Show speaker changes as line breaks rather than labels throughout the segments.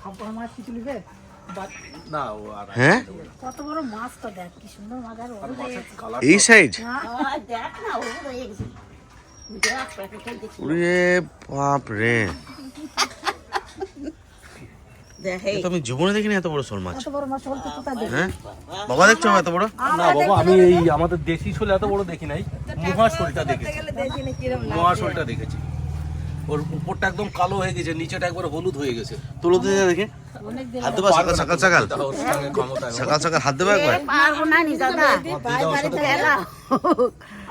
খাবার মাছ কি তুলবে?
হ্যাঁ?
কত বড় মাছটা দেখ কি সুন্দর মাছ আর ওর গেছে।
কালার
এই সাইজ
দেখ না ও রয়ে গেছে দেখ প্যাকেটে দেখি।
ওরে বাপ রে। তো আমি জীবনে দেখিনি এত বড় শোল মাছ।
কত বড় মাছ বলতে কোথায় দেখি।
হ্যাঁ? বাবা দেখছ এত বড়?
না বাবা আমি এই আমাদের দেশি শোল এত বড় দেখি নাই। মহাশোলটা দেখেছি। মহাশোলটা দেখেছি। ওর উপরটা একদম কালো হয়ে গেছে নিচেটা একবার হলুদ হয়ে গেছে।
তুলো দিয়ে দেখে। হাত দেবা সকাল সকাল সকাল। সকাল সকাল হাত দেবা একবার।
পারব না নি দাদা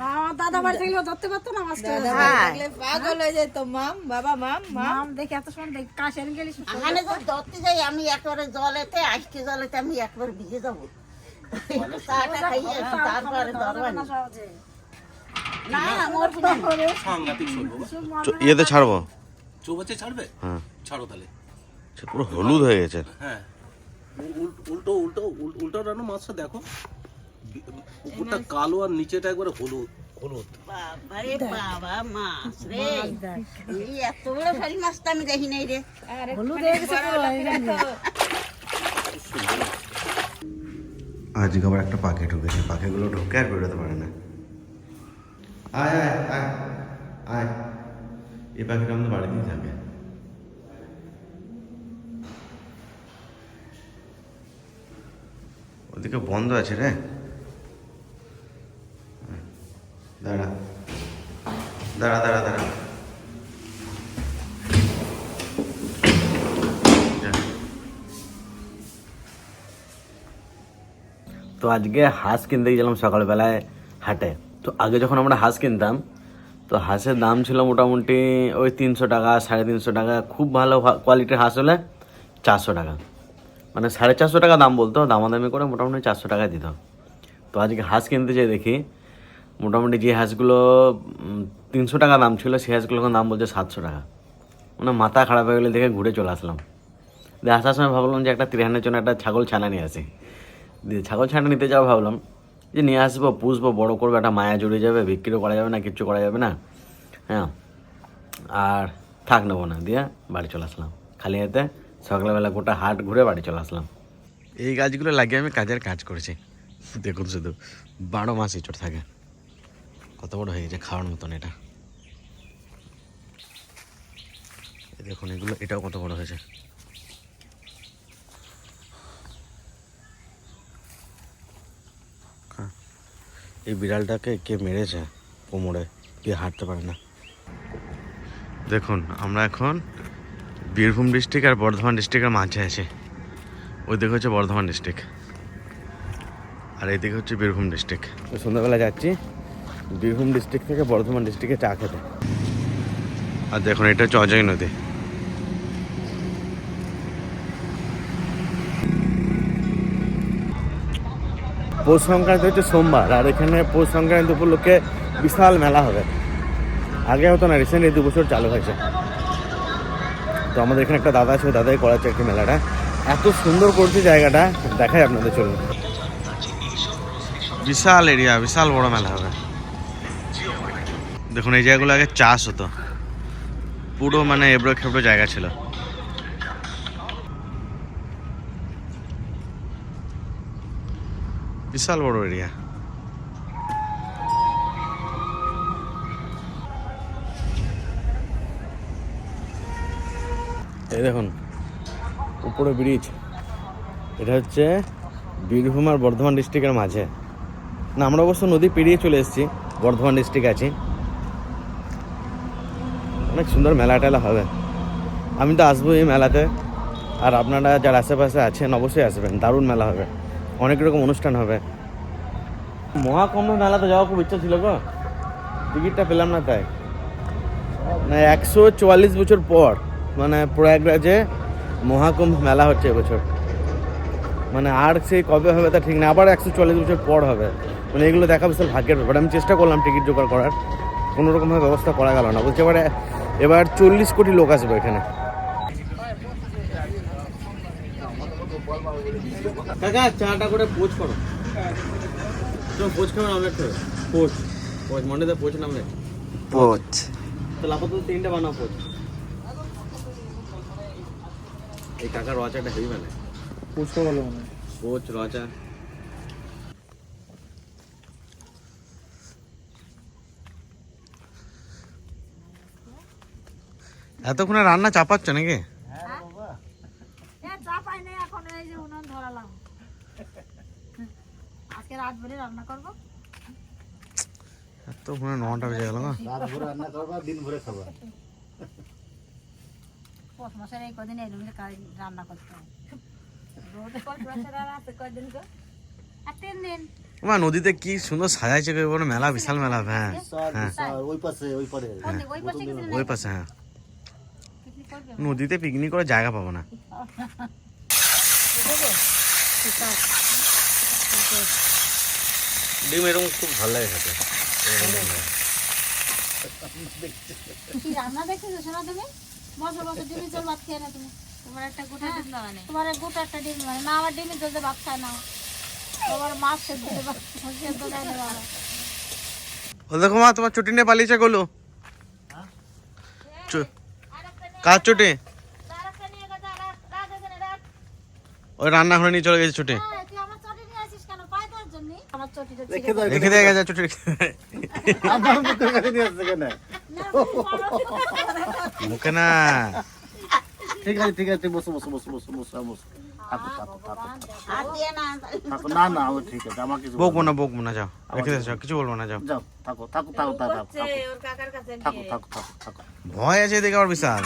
আমার দাদা বাড়ি থাকলে ধরতে পারতো না মাছটা
হ্যাঁ।
পাগল হয়ে যেত মাম বাবা মাম
মাম। দেখে এত সময় দেখ কাশের গেলি
এখানে যদি ধরতে যাই আমি একবারে জলেতে আজকে জলেতে আমি একবার ভিজে যাব। চাটা খাইয়ে তারপরে ধরবা। নি।
সাংঘাতিক
ইয়েতে ছাড়বো?
চৌবাচ্চা ছাড়বে?
হ্যাঁ।
ছাড়ো তাহলে।
সে পুরো হলুদ হয়ে গেছে।
হ্যাঁ। উল- উল- উল্টো উল্টো উল- উল্টো রানো মাছটা দেখো। উপরটা কালো আর নিচেটা একবার হলুদ হলুদ।
বাবারে বাবা মাছ রে। এই এত বড় শাড়ি মাছটা আমি দেখি নাই রে।
হলুদ হয়ে গেছে পুরো এই জন্য।
আজকে আবার একটা পাখি ঢুকেছে। পাখিগুলো ঢুকে আর বেরোতে পারে না। আয় আয় আয় আয়। এই পাখিটা আমাদের বাড়িতেই থাকে। ওদিকে বন্ধ আছে রে। দাঁড়া। দাঁড়া দাঁড়া দাঁড়া। তো আজকে হাঁস কিনতে গেছিলাম সকালবেলায় হাটে। তো আগে যখন আমরা হাঁস কিনতাম, তো হাঁসের দাম ছিল মোটামুটি ওই তিনশো টাকা, সাড়ে তিনশো টাকা। খুব ভালো কোয়ালিটির হাঁস হলে চারশো টাকা। মানে সাড়ে চারশো টাকা দাম বলতো, দামাদামি করে মোটামুটি চারশো টাকা দিত। তো আজকে হাঁস কিনতে যেয়ে দেখি, মোটামুটি যে হাঁসগুলো তিনশো টাকা দাম ছিল, সেই হাঁসগুলোর দাম বলছে সাতশো টাকা। মানে মাথা খারাপ হয়ে গেলে দেখে ঘুরে চলে আসলাম। দিয়ে আসার সময় ভাবলাম যে একটা তিরহানের জন্য একটা ছাগল ছানা নিয়ে আসি। দিয়ে ছাগল ছানা নিতে যাওয়া ভাবলাম যে নিয়ে আসব, পুষবো, বড়ো করব, একটা মায়া জুড়ে যাবে, বিক্রিও করা যাবে না, কিচ্ছু করা যাবে না। হ্যাঁ। আর থাক নেব না, দিয়ে বাড়ি চলে আসলাম। খালি হাতে সকালবেলা গোটা হাট ঘুরে বাড়ি চলে আসলাম। এই গাছগুলো লাগিয়ে আমি কাজের কাজ করেছি। দেখুন শুধু, বারো মাস ইঁচড় থাকে। কত বড় হয়ে গেছে খাওয়ার মতন এটা। দেখুন, এগুলো, এটাও কত বড় হয়েছে। এই বিড়ালটাকে কে মেরেছে কোমরে? কে হাঁটতে পারে না? দেখুন, আমরা এখন বীরভূম ডিস্ট্রিক্ট আর বর্ধমান ডিস্ট্রিক্টের মাঝে আছি। ওই দিকে হচ্ছে বর্ধমান ডিস্ট্রিক্ট আর এইদিকে হচ্ছে বীরভূম ডিস্ট্রিক্ট। সন্ধ্যাবেলা যাচ্ছি, বীরভূম ডিস্ট্রিক্ট থেকে বর্ধমান ডিস্ট্রিক্টে চা খেতে। আর দেখুন, এটা হচ্ছে অজয় নদী। পৌষ সংক্রান্তি হচ্ছে সোমবার, আর এখানে পৌষ সংক্রান্তি উপলক্ষে বিশাল মেলা হবে। আগে হতো না রিসেন্ট এই দু বছর চালু হয়েছে। তো আমাদের এখানে একটা দাদা আছে, দাদাই করাচ্ছে একটি মেলাটা। এত সুন্দর করছে জায়গাটা, দেখাই আপনাদের চলুন বিশাল এরিয়া বিশাল বড় মেলা হবে। দেখুন, এই জায়গাগুলো আগে চাষ হতো। পুরো মানে এবড়ো খেবড়ো জায়গা ছিল। বিশাল বড় এরিয়া এই দেখুন, উপরে ব্রিজ। এটা হচ্ছে বীরভূম আর বর্ধমান ডিস্ট্রিক্টের মাঝে। না, আমরা অবশ্য নদী পেরিয়ে চলে এসেছি, বর্ধমান ডিস্ট্রিক্ট আছি। অনেক সুন্দর মেলা টেলা হবে। আমি তো আসব এই মেলাতে। আর আপনারা যারা আশেপাশে আছেন, অবশ্যই আসবেন। দারুণ মেলা হবে। অনেক রকম অনুষ্ঠান হবে। মহাকুম্ভ মেলাতে যাওয়ার খুব ইচ্ছা ছিল গো। টিকিটটা পেলাম না তাই। না একশো চুয়াল্লিশ বছর পর মানে প্রয়াগরাজে মহাকুম্ভ মেলা হচ্ছে এবছর। মানে আর সেই কবে হবে তা ঠিক না, আবার একশো চুয়াল্লিশ বছর পর হবে। মানে এগুলো দেখা বিশাল ভাগ্যের ব্যাপার। আমি চেষ্টা করলাম টিকিট জোগাড় করার। কোনো রকমভাবে ব্যবস্থা করা গেল না। বলছে এবারে, এবার চল্লিশ কোটি লোক আসবে এখানে। কাকা চাটা করে পোচ করো। তুমি পোচ খাবেন আমলেট খাবে? পোচ। পোচ মন্ডেতে পোচ না আমলেট
পোচ।
তাহলে আপাতত তিনটে বানাও পোচ। এই কাকার রচাটা হেভি মানে।
ফুচকা ভালো মনে।
কোচ রচা। এতক্ষণে রান্না চাপাচ্ছ নাকি
চা পাই নাই এখন এই যে উনুন ধরালাম আজকে রাত ভরে রান্না করব।
এতক্ষণে নটা বেজে গেল না?
পথ মাসের এই কদিন এই রান্না করতে হবে রোদে আর তিন দিন।
মা নদীতে কি সুন্দর সাজাইছে কোনো মেলা বিশাল মেলা হ্যাঁ হ্যাঁ।
ওই পাশে ওই পারে
ওই পাশে
ওই পাশে হ্যাঁ। নদীতে পিকনিক করার জায়গা পাবো না। ডিম এরকম খুব ভালো লাগে খেতে।
কি রান্না দেখেছ শোনা তুমি? বসো বসো ডিমের জল ভাত খেয়ে না তুমি।
তোমার একটা গোটা ডিম দাও না
তোমার গোটা একটা ডিম মানে না আমার ডিমের জল দিয়ে ভাত খায় না। তোমার মাছ সেদ্ধ দিয়ে সেদ্ধ দেয় না বাবা।
ও দেখো মা তোমার ছুটি নিয়ে পালিয়েছে গলু। চু- কার ছুটি ওই রান্নাঘরে নিয়ে চলে গেছে ছুটি
হ্যাঁ, তুই আমার চটি নিয়ে আসিস কেন পায় তোর জন্য আমার চটিটা ছিঁড়ে
রেখে
দিয়ে গেছে ছুটি। মুখে না।
ঠিক আছে ঠিক আছে বসো বসো বসো বসো বসো বসো। থাকো থাকো থাকো
না
থাকো না না আমার ঠিক আছে আমার কিছু
বকবো না বকবো না যাও। রেখে দিয়ে যাও কিছু বলব না যাও।
যাও থাকো থাকো থাকো থাকো থাকো। থাকো থাকো থাকো থাকো থাকো।
ভয় আছে দেখে বিশাল।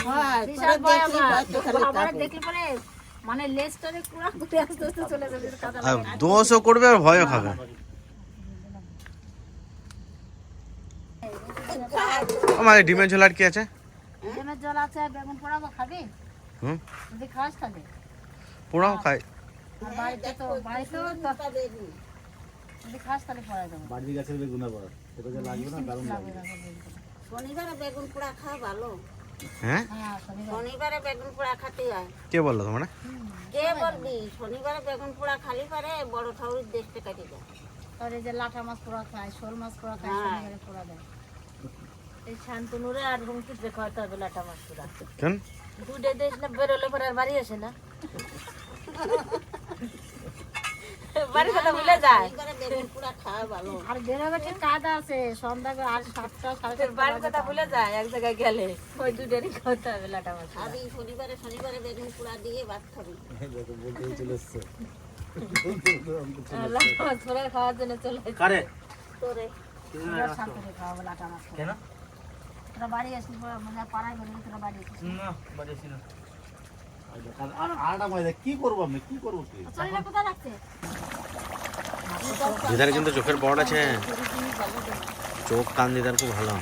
বিশাল আমার। পরে মানে লেজটারে কুড়া করে আস্তে আস্তে চলে যাবে
আর দোষও করবে আর ভয়ও খাবে। আমাদের ডিমের ঝোল আর কি আছে?
ডিমের জল আছে বেগুন পোড়াবো খাবি?
হুম?
যদি খাস খাবে
পোড়াও খাই।
বাড়িতে তো বাড়িতেও তো যদি খাস তাহলে দেবো।
গাছের বেগুন আবার। সেটা যে লাগবে না দারুণ লাগবে।
শনিবারে বেগুন পোড়া খাওয়া ভালো।
হ্যাঁ?
হ্যাঁ শনিবার।
বেগুন পোড়া খাতে হয়।
কে বলল তোমরা?
কে বলবি? শনিবারে বেগুন পোড়া খালি পারে বড় ঠাউরির দেশটা কাটি যায়
এই যে লাঠা মাছ পোড়া খায় শোল মাছ পোড়া খায়
হ্যাঁ।
শনিবারে পোড়া দেয়।
এই শান্তনুরে আর খাওয়াতে হবে লাটা মাছ
কেন?
দুধে দেশ না বেরোলে পরে আর বাড়ি আসে না। বাড়ি কথা ভুলে যায়।
শনিবারে বেগুন পোড়া খাওয়া ভালো
আর বেরোবে ঠিক কাদা আছে সন্ধ্যা আর সাতটা সাড়ে
বাড়ির কথা ভুলে যায় এক জায়গায় গেলে। ওই খাওয়াতে হবে লাটা মাছ
আর এই শনিবারে শনিবারে বেগুন পোড়া দিয়ে ভাত খাবি।
লাটা মাছ পুরা খাওয়ার জন্য চলে
তোরে।
খাওয়াবো মাছ। কেন? তোরা বাড়ি আসিস বলে মানে পাড়ায় বেরোলে তোরা বাড়ি আসিস
না। বাজেছি না। আর আটা ময়দা করব আমি? কি করব কি
চলিটা কোথায় রাখছে?
দিদার কিন্তু চোখের বড় আছে। চোখ কান দিদার খুব ভালো।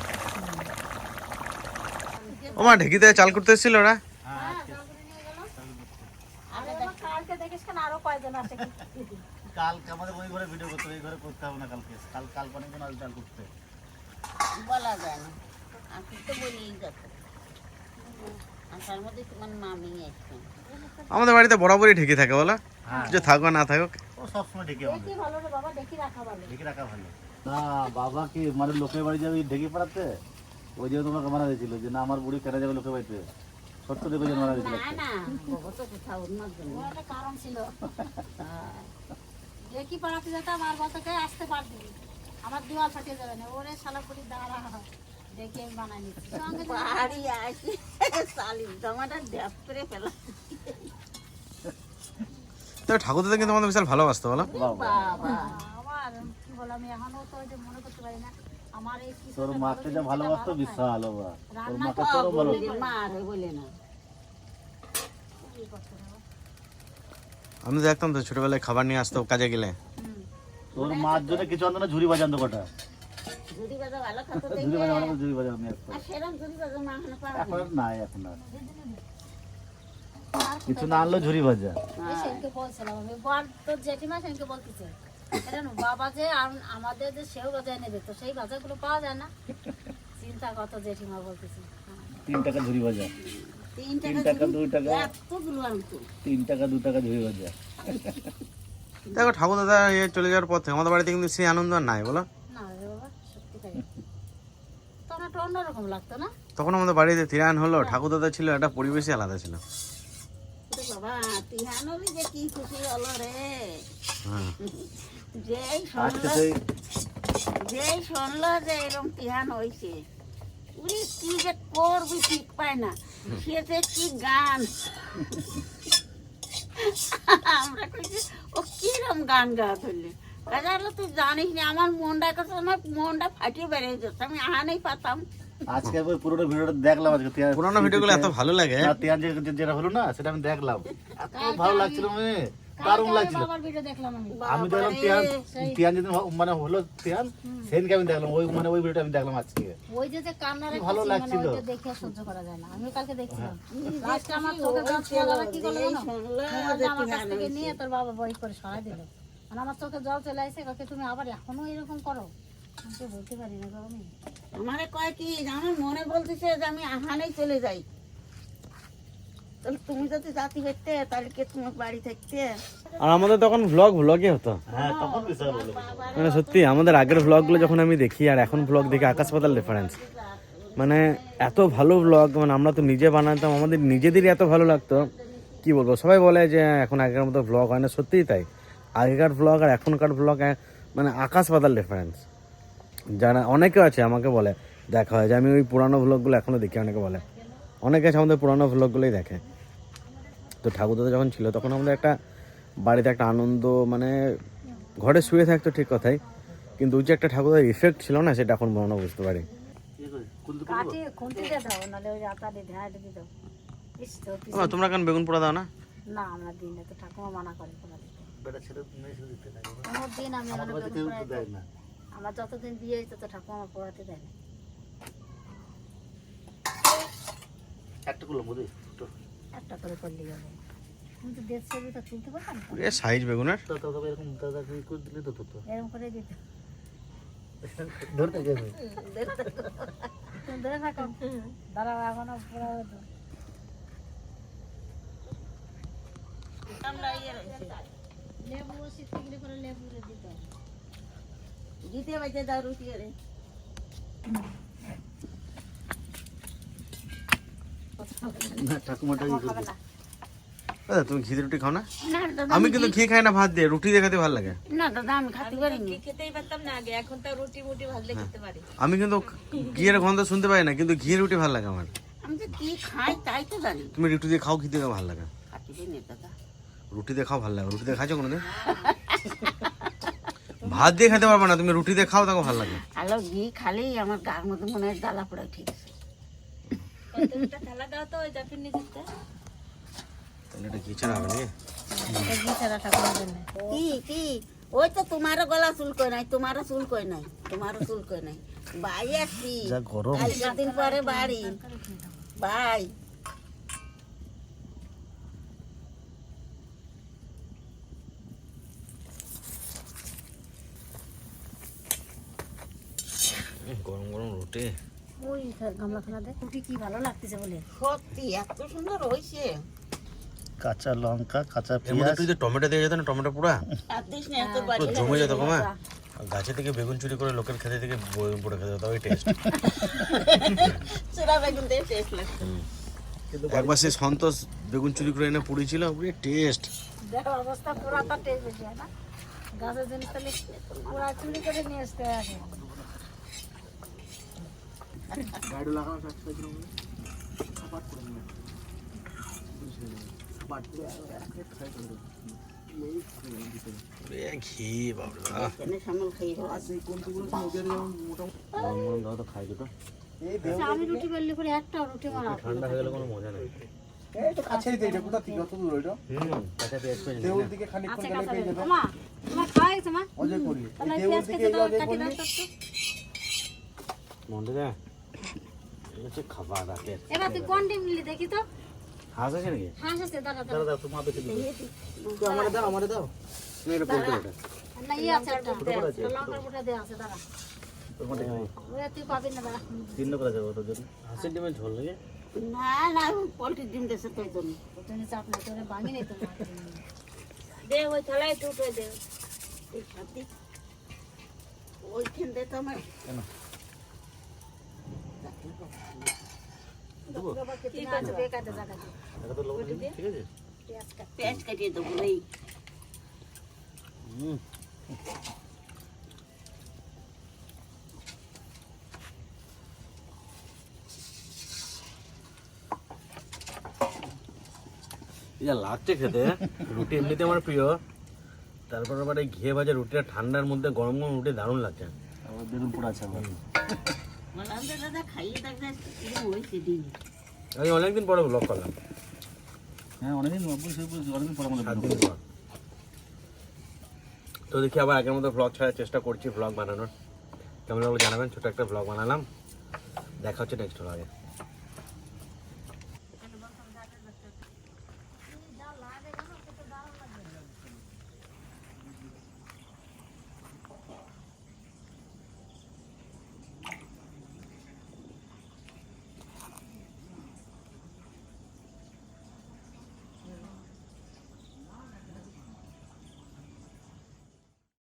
ও মা ঢেকিতে চাল করতে এসেছিল ওরা?
কালকে কেন আরও কয়জন
আমাদের ওই ঘরে ভিডিও করতে ওই ঘরে করতে হবে না কালকে। কাল কাল পানি কোনো চাল করতে।
বলা যায় না। আমি তো বলেই যাব। আর তার মধ্যে তোমার মামি আসছে
আমাদের বাড়িতে বরাবরই ঢেকে থাকে বলো।
হ্যাঁ।
যে থাকো না থাকুক।
ও সবসময় ঢেকে আমাদের।
ভালো রে বাবা দেখি রাখা ভালো।
ঢেকে রাখা ভালো। না বাবা কি মানে লোকের বাড়ি যাবে ঢেকে পাড়াতে? ওই যে তোমাকে মারা দিয়েছিল যে না আমার বুড়ি কেটে যাবে লোকের বাড়িতে। সত্য দেখে যে মারা দিয়েছিল
না না বাবা তো কোথাও ওনার
একটা কারণ ছিল। দেখি পাড়াতে যেতাম আর বলতে আসতে পারবি। আমার দিওয়াল ফাটিয়ে যাবে না ওরে দাঁড়া। দেখে আমি বানাই নিচ্ছি।
বাড়ি আসি। শালি জামাটা ড্যাপ করে ফেলা।
তবে ঠাকুর দাদা কিন্তু আমাদের বিশাল ভালোবাসতো বলো।
আমার কি বল আমি এখনও তো যে মনে করতে পারি না। আমার এই
তোর মাকে যা ভালোবাসতো বিশাল বাবা। তোর মাকে তোর ভালো
মা আরে বলে না।
আমি দেখতাম তো ছোটবেলায় খাবার নিয়ে আসতো কাজে গেলে।
তোর মার জন্য কিছু আনতো না ঝুড়ি বাজানো কটা
ঝুড়ি বাজা ভালো খাতো
ঝুড়ি
আর সেরকম বাজা মা এখনও পাওয়া
এখন নাই এখন আর কিছু না আনলো ঝুড়ি
বলছিলাম আমি বল জেঠিমা বলতেছে। এটা বাবা যে আমাদের যে সেও বাজায় নেবে তো সেই বাজারগুলো পাওয়া যায় না। চিন্তা কত জেঠিমা বলতেছে।
তিন টাকা ঝুড়ি
তিন টাকা
দুই টাকা।
এতগুলো আনতো।
তিন টাকা দু টাকা ঝুড়ি
দেখো ঠাকুর দাদা চলে যাওয়ার পর থেকে আমাদের বাড়িতে কিন্তু সেই আনন্দ আর নাই বলো
না রে বাবা সত্যি তাই তখন একটা অন্যরকম লাগতো না?
তখন আমাদের বাড়িতে তিরান হলো ঠাকুর দাদা ছিল একটা পরিবেশই আলাদা ছিল।
কিন্তু
বাবা তিহানোরই যে কি খুশি হলো রে।
হ্যাঁ।
যেই শুনলো যেই শুনলো যে এরকম তিহান হয়েছে উনি কি যে করবি ঠিক পায় না। সে যে কি গান। আমরা কইছি ও কিরম গান গাওয়া ধরলে? কাজা তুই জানিস না আমার মনটা কথা আমার মনটা ফাটিয়ে বেড়ে যাচ্ছে আমি আহানেই পাতাম।
আজকে ওই পুরোনো ভিডিওটা দেখলাম আজকে
পুরানো ভিডিওগুলো এত ভালো লাগে।
তিয়ান যেটা হলো না সেটা আমি দেখলাম। এত ভালো লাগছিল মানে দারুণ লাগছিল।
বাবার ভিডিও দেখলাম আমি।
আমি দেখলাম তিয়ান তিয়ান যেদিন মানে হলো তিয়ান সেদিনকে আমি দেখলাম। ওই মানে ওই ভিডিওটা আমি দেখলাম আজকে।
ওই যে যে কান্নার
ভালো
মানে
লাগছিল।
দেখে সহ্য করা যায় না। আমি কালকে দেখছিলাম। লাস্টে আমার চোখের জল এলো, কি করল? মোবাইলটা আমার কাছ থেকে নিয়ে তোর বাবা বই করে সরাই দিল। মানে আমার চোখে জল চলে আসছে কাকে তুমি আবার এখনও এরকম করো? বলতে পারি না আমি।
আমারে কয় কি আমার মনে বলতেছে যে আমি আহানেই চলে যাই। তাহলে তুমি যদি জাতি করতে তাহলে কে তোমার বাড়ি থাকতে?
আর আমাদের তখন ভ্লগ ভ্লগে হতো।
হ্যাঁ তখন
মানে সত্যি আমাদের আগের ভ্লগগুলো যখন আমি দেখি আর এখন ভ্লগ দেখি আকাশ পাতাল ডিফারেন্স মানে এত ভালো ভ্লগ মানে আমরা তো নিজে বানাতাম আমাদের নিজেদেরই এত ভালো লাগতো। কি বলব সবাই বলে যে এখন আগের মতো ভ্লগ হয় না সত্যিই তাই। আগেকার ভ্লগ আর এখনকার ভ্লগ মানে আকাশ পাতাল ডিফারেন্স যারা অনেকে আছে আমাকে বলে দেখা হয় যে আমি ওই পুরানো ভ্লগগুলো এখনও দেখি অনেকে বলে। অনেকে আছে আমাদের পুরানো ভ্লগগুলোই দেখে। তো ঠাকুরদাদা যখন ছিল তখন আমাদের একটা বাড়িতে একটা আনন্দ মানে ঘরে শুয়ে থাকতো ঠিক কথাই কিন্তু ওই যে একটা ঠাকুরের ইফেক্ট ছিল না সেটা এখন মনে বুঝতে পারি। তোমরা কেন বেগুন পোড়া দাও না?
না আমরা দিন না তো ঠাকুমা মানা করে পোড়া দিতে।
বেটা ছেলে
দিন আমি।
না।
আমার যতদিন বিয়ে হয়েছে তো ঠাকুমা আমার পড়াতে দেয় না
একটা বুঝি
একটা করে করলেই হবে। তুমি তো দেড় ছবিটা তুলতে পারতাম
এ সাইজ বেগুনের।
তো তো তবে এরকম দাদা কি করে দিলে তো তো তো
এরকম করে দিতে
ধরতে গেছে
তুমি ধরে থাকো। দাঁড়াও এখনও পুরো লেবু সিদ্ধ করে লেবু দিতে হবে।
দাও রুটি করে।
দাদা তুমি ঘি রুটি খাও না? আমি কিন্তু ঘি খাই না ভাত দিয়ে। রুটি দিয়ে খেতে ভালো লাগে।
না দাদা আমি খাতে পারিনি।
খেতেই পারতাম না আগে এখন তো রুটি মুটি ভাজলে খেতে পারি।
আমি কিন্তু ঘিয়ের গন্ধ শুনতে পাই না কিন্তু ঘি রুটি ভালো লাগে আমার।
আমি তো কি খাই তাই তো জানি।
তুমি রুটি দিয়ে খাও ঘি দিয়ে ভালো লাগে।
খাতে পারিনি দাদা।
রুটি দিয়ে খাও ভালো লাগে। রুটি দিয়ে খাইছো কোনোদিন? ভাত দিয়ে খেতে পারবে না তুমি রুটি দিয়ে খাও তাকে ভালো লাগে।
আলো ঘি খালেই আমার গার মধ্যে মনে হয় জ্বালা পড়া ঠিক আছে।
ওই
তাহলে এটা ঘি ছাড়া হবে নাকি?
ঘি ছাড়া ঠাকুরের
কি কি? ওই তো তোমারও গলা নাই তোমারও নাই তোমারও নাই। ভাই আসছি
যা গরম।
দিন পরে বাড়ি। ভাই
গরম গরম রুটি।
ওই গামলাখানা দেখ রুটি কি ভালো লাগতেছে বলে?
সত্যি এত সুন্দর হয়েছে
কাঁচা লঙ্কা কাঁচা
এর মধ্যে
পেঁয়াজ।
তুই যে টমেটো দিয়ে যেত না টমেটো পুরা?
আর দিস না তোর বাড়ি
পুরো জমে যেত কমা? গাছে থেকে বেগুন চুরি করে লোকের খেতে থেকে বেগুন পুড়ে খেতে হতো ওই টেস্ট
চূড়া বেগুন দিয়ে টেস্ট লাগছে
একবার সে সন্তোষ বেগুন চুরি করে এনে পুড়িয়েছিল পুরো টেস্ট
দেখো অবস্থা পুরা টেস্ট বেশি হয় না? গাছের জিনিস তাহলে পুরা চুরি করে নিয়ে আসতে হবে
ঠান্ডা হয়ে গেলে কোনো মজা নেই।
কাছেই তো এটা কোথা থেকে অত দূর ওইটা
হুম কাঁচা পেঁয়াজ করে
দেউল দিকে খানিকক্ষণ গেলে পেয়ে যাবে।
মা তোমার খাওয়া গেছে মা।
অজয় করি দেউল দিকে
কেটে
অজয় করলি
মন্ডে যা
এবার তুই কোন ডিম নিলি দেখি তো।
হাঁস আছে নাকি?
হাঁস আছে দাঁড়া দাঁড়া।
দাদা তোমার বেশি দিবে
আমারে দাও আমারে দাও।
না এটা বলতে এটা
না ইয়ে আছে একটা। লঙ্কার গুঁড়া দেওয়া আছে দাঁড়া। তুই পাবি না দাঁড়া।
তিন করে যাব তোর জন্য।
হাঁসের ডিমের ঝোল নাকি?
না না পোলট্রির ডিম দেশে তো এই জন্য
চাপ না তোরে ভাঙি নেই তোমার
দে ওই থালায় দে।
ওইখান দিয়ে তো আমার
ঠিক আছে বেকাতে জায়গা
এটা তো লবণ দিবি, ঠিক আছে
পেঁয়াজ কাটিয়ে দেবো এই
এই যা লাগছে খেতে রুটি এমনিতে আমার প্রিয়। তারপর আবার ঘিয়ে ভাজা রুটিটা ঠান্ডার মধ্যে গরম গরম রুটি দারুণ লাগছে।
আবার বেগুন পোড়া আছে
আমি অনেকদিন পরে ব্লগ করলাম।
হ্যাঁ অনেকদিন অনেকদিন পর আমাদের
তো দেখি আবার আগের মতো ব্লগ ছাড়ার চেষ্টা করছি ব্লগ বানানোর। কেমন লাগল জানাবেন? ছোটো একটা ব্লগ বানালাম। দেখা হচ্ছে নেক্সট ব্লগে